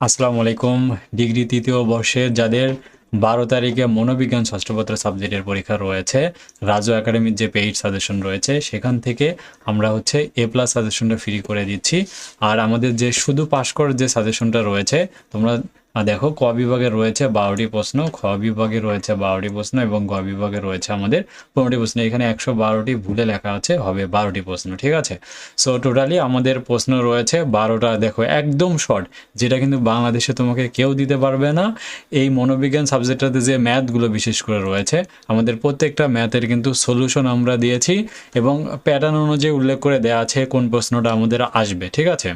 আসসালামু আলাইকুম। ডিগ্রি তৃতীয় বর্ষের যাদের বারো তারিখে মনোবিজ্ঞান ষষ্ঠপত্র সাবজেক্টের পরীক্ষা রয়েছে, রাজু একাডেমির যে পেইড সাজেশন রয়েছে, সেখান থেকে আমরা হচ্ছে এ প্লাস সাজেশনটা ফ্রি করে দিচ্ছি। আর আমাদের যে শুধু পাশ করার যে সাজেশনটা রয়েছে, তোমরা দেখো, ক বিভাগে রয়েছে বারোটি প্রশ্ন, খ বিভাগে রয়েছে বারোটি প্রশ্ন এবং গ বিভাগে রয়েছে আমাদের পনেরোটি প্রশ্ন। এখানে একশো বারোটি ভুলে লেখা আছে, হবে বারোটি প্রশ্ন, ঠিক আছে? সো টোটালি আমাদের প্রশ্ন রয়েছে বারোটা, দেখো, একদম শর্ট যেটা কিন্তু বাংলাদেশে তোমাকে কেউ দিতে পারবে না। এই মনোবিজ্ঞান সাবজেক্টটাতে যে ম্যাথগুলো বিশেষ করে রয়েছে, আমাদের প্রত্যেকটা ম্যাথের কিন্তু সলিউশন আমরা দিয়েছি এবং প্যাটার্ন অনুযায়ী উল্লেখ করে দেওয়া আছে কোন প্রশ্নটা আমাদের আসবে, ঠিক আছে?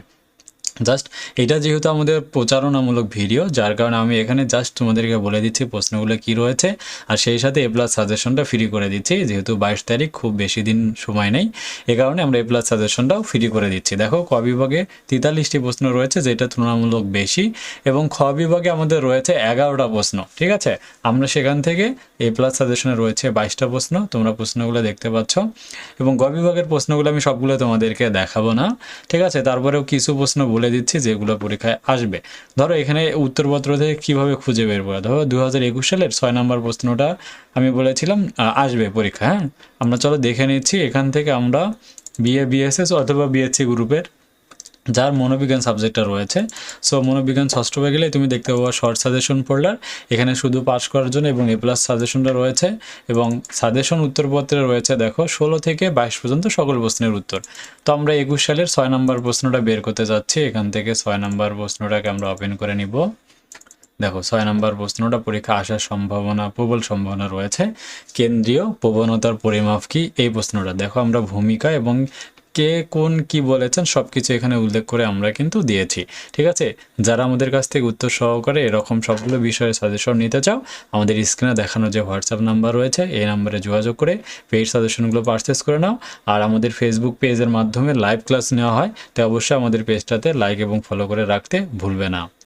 জাস্ট এটা যেহেতু আমাদের প্রচারণামূলক ভিডিও, যার কারণে আমি এখানে জাস্ট তোমাদেরকে বলে দিচ্ছি প্রশ্নগুলো কি রয়েছে, আর সেই সাথে এ প্লাস সাজেশনটা ফ্রি করে দিচ্ছি, যেহেতু বাইশ তারিখ, খুব বেশি দিন সময় নেই। এ কারণে আমরা এ প্লাস সাজেশনটাও ফ্রি করে দিচ্ছি। দেখো, ক বিভাগে তেতাল্লিশটি প্রশ্ন রয়েছে, যেটা তুলনামূলক বেশি, এবং খ বিভাগে আমাদের রয়েছে এগারোটা প্রশ্ন, ঠিক আছে? আমরা সেখান থেকে এ প্লাস সাজেশনে রয়েছে বাইশটা প্রশ্ন, তোমরা প্রশ্নগুলো দেখতে পাচ্ছ। এবং গ বিভাগের প্রশ্নগুলো আমি সবগুলো তোমাদেরকে দেখাবো না, ঠিক আছে? তারপরেও কিছু প্রশ্ন বলে দিচ্ছি যেগুলো পরীক্ষায় আসবে। ধরো এখানে উত্তরপত্র থেকে কীভাবে খুঁজে বের করা? ধরো দু সালের ছয় নম্বর প্রশ্নটা আমি বলেছিলাম আসবে পরীক্ষা হ্যাঁ? আমরা চলো দেখে নিচ্ছি, এখান থেকে আমরা বিএ বিএসএস অথবা বিএসসি গ্রুপের যার মনোবিজ্ঞান সাবজেক্টটা রয়েছে। সো মনোবিজ্ঞান ষষ্ঠ হয়ে গেলে তুমি দেখতে পাবো শর্ট সাজেশন ফোল্ডার এখানে শুধু পাস করার জন্য এবং এ প্লাস সাজেশনটা রয়েছে এবং সাজেশন উত্তরপত্রে রয়েছে দেখো ষোলো থেকে বাইশ পর্যন্ত সকল প্রশ্নের উত্তর। তো আমরা একুশ সালের ছয় নম্বর প্রশ্নটা বের করতে যাচ্ছি। এখান থেকে ছয় নম্বর প্রশ্নটাকে আমরা ওপেন করে নিব। দেখো ছয় নম্বর প্রশ্নটা পরীক্ষা আসার সম্ভাবনা, প্রবল সম্ভাবনা রয়েছে। কেন্দ্রীয় প্রবণতার পরিমাপ কি? এই প্রশ্নটা। দেখো আমরা ভূমিকা এবং কে কোন কি বলেছেন সব কিছু এখানে উল্লেখ করে আমরা কিন্তু দিয়েছি। ঠিক আছে? যারা আমাদের কাছ থেকে উত্তর সহকারে এরকম সবগুলো বিষয়ে সাজেশন নিতে চাও, আমাদের স্ক্রিনে দেখানো যে হোয়াটসঅ্যাপ নাম্বার রয়েছে, এই নাম্বারে যোগাযোগ করে পেইড সাজেশনগুলো পারচেস করে নাও। আর আমাদের ফেসবুক পেজের মাধ্যমে লাইভ ক্লাস নেওয়া হয় তো অবশ্যই আমাদের পেজটাতে লাইক এবং ফলো করে রাখতে ভুলবে না।